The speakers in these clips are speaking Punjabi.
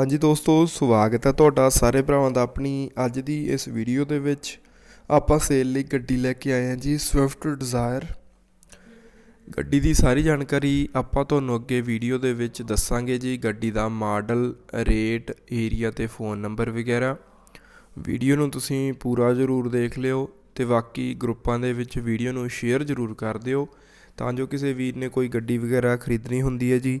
ਹਾਂਜੀ ਦੋਸਤੋ, ਸਵਾਗਤ ਹੈ ਤੁਹਾਡਾ ਸਾਰੇ ਭਰਾਵਾਂ ਦਾ ਆਪਣੀ ਅੱਜ ਦੀ ਇਸ ਵੀਡੀਓ ਦੇ ਵਿੱਚ। ਆਪਾਂ ਸੇਲ ਲਈ ਗੱਡੀ ਲੈ ਕੇ ਆਏ ਹਾਂ ਜੀ ਸਵਿਫਟ ਡਿਜ਼ਾਇਰ ਗੱਡੀ ਦੀ ਸਾਰੀ ਜਾਣਕਾਰੀ ਆਪਾਂ ਤੁਹਾਨੂੰ ਅੱਗੇ ਵੀਡੀਓ ਦੇ ਵਿੱਚ ਦੱਸਾਂਗੇ ਜੀ। ਗੱਡੀ ਦਾ ਮਾਡਲ ਰੇਟ ਏਰੀਆ ਤੇ ਫੋਨ ਨੰਬਰ ਵਗੈਰਾ। ਵੀਡੀਓ ਨੂੰ ਤੁਸੀਂ ਪੂਰਾ ਜ਼ਰੂਰ ਦੇਖ ਲਿਓ ਤੇ ਬਾਕੀ ਗਰੁੱਪਾਂ ਦੇ ਵਿੱਚ ਵੀਡੀਓ ਨੂੰ ਸ਼ੇਅਰ ਜ਼ਰੂਰ ਕਰ ਦਿਓ। ਤਾਂ ਜੋ ਕਿਸੇ ਵੀਰ ਨੇ ਕੋਈ ਗੱਡੀ ਵਗੈਰਾ ਖਰੀਦਣੀ ਹੁੰਦੀ ਹੈ ਜੀ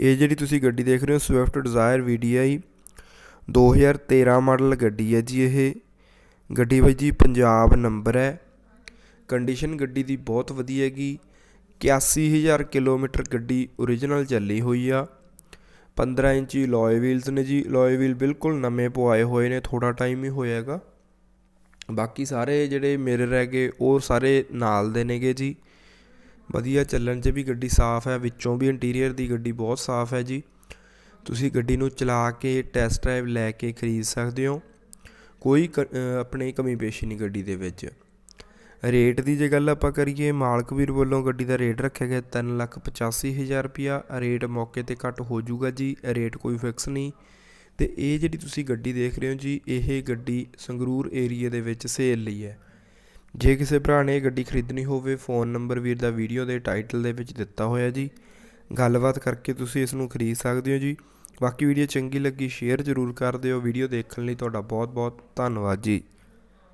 ਇਹ ਜਿਹੜੀ ਤੁਸੀਂ ਗੱਡੀ ਦੇਖ ਰਹੇ ਹੋ ਸਵਿਫਟ ਡਿਜ਼ਾਇਰ VDI 2013 ਮਾਡਲ ਗੱਡੀ ਹੈ ਜੀ ਇਹ। ਗੱਡੀ ਬਾਈ ਜੀ ਪੰਜਾਬ ਨੰਬਰ ਹੈ। ਕੰਡੀਸ਼ਨ ਗੱਡੀ ਦੀ ਬਹੁਤ ਵਧੀਆ ਹੈਗੀ। 81000 ਕਿਲੋਮੀਟਰ ਗੱਡੀ ਓਰੀਜਨਲ ਚੱਲੀ ਹੋਈ ਆ। 15 ਇੰਚੀ ਲੋਏ ਵੀਲਸ ਨੇ ਜੀ। ਲੋਏ ਵੀਲ ਬਿਲਕੁਲ ਨਵੇਂ ਪਵਾਏ ਹੋਏ ਨੇ ਥੋੜਾ ਟਾਈਮ ਹੀ ਹੋਇਆ ਹੈਗਾ। ਬਾਕੀ ਸਾਰੇ ਜਿਹੜੇ ਮਿਰਰ ਹੈਗੇ, ਉਹ ਸਾਰੇ ਨਾਲ ਦੇ ਨੇਗੇ ਜੀ। ਵਧੀਆ ਚੱਲਣ 'ਚ ਵੀ ਗੱਡੀ ਸਾਫ਼ ਹੈ, ਵਿੱਚੋਂ ਵੀ ਇੰਟੀਰੀਅਰ ਦੀ ਗੱਡੀ ਬਹੁਤ ਸਾਫ਼ ਹੈ ਜੀ। ਤੁਸੀਂ ਗੱਡੀ ਨੂੰ ਚਲਾ ਕੇ ਟੈਸਟ ਡਰਾਈਵ ਲੈ ਕੇ ਖਰੀਦ ਸਕਦੇ ਹੋ। ਕੋਈ ਕ- ਆਪਣੀ ਕਮੀ ਪੇਸ਼ੀ ਨਹੀਂ ਗੱਡੀ ਦੇ ਵਿੱਚ। ਰੇਟ ਦੀ ਜੇ ਗੱਲ ਆਪਾਂ ਕਰੀਏ, ਮਾਲਕ ਵੀਰ ਵੱਲੋਂ ਗੱਡੀ ਦਾ ਰੇਟ ਰੱਖਿਆ ਗਿਆ ਤਿੰਨ ਲੱਖ ਪਚਾਸੀ ਹਜ਼ਾਰ ਰੁਪਿਆ ਰੇਟ ਮੌਕੇ ਤੇ ਘੱਟ ਹੋ ਜਾਊਗਾ ਜੀ, ਰੇਟ ਕੋਈ ਫਿਕਸ ਨਹੀਂ। ਤੇ ਇਹ ਜਿਹੜੀ ਤੁਸੀਂ ਗੱਡੀ ਦੇਖ ਰਹੇ ਹੋ ਜੀ, ਇਹ ਗੱਡੀ ਸੰਗਰੂਰ ਏਰੀਆ ਦੇ ਵਿੱਚ ਸੇਲ ਲਈ ਹੈ। ਜੇ ਕਿਸੇ ਭਰਾ ਨੇ ਇਹ ਗੱਡੀ ਖਰੀਦਣੀ ਹੋਵੇ, ਫੋਨ ਨੰਬਰ ਵੀਰ ਦਾ ਵੀਡੀਓ ਦੇ ਟਾਈਟਲ ਦੇ ਵਿੱਚ ਦਿੱਤਾ ਹੋਇਆ ਜੀ। ਗੱਲਬਾਤ ਕਰਕੇ ਤੁਸੀਂ ਇਸ ਨੂੰ ਖਰੀਦ ਸਕਦੇ ਹੋ ਜੀ। ਬਾਕੀ ਵੀਡੀਓ ਚੰਗੀ ਲੱਗੀ, ਸ਼ੇਅਰ ਜ਼ਰੂਰ ਕਰ ਦਿਓ। ਵੀਡੀਓ ਦੇਖਣ ਲਈ ਤੁਹਾਡਾ ਬਹੁਤ ਬਹੁਤ ਧੰਨਵਾਦ ਜੀ।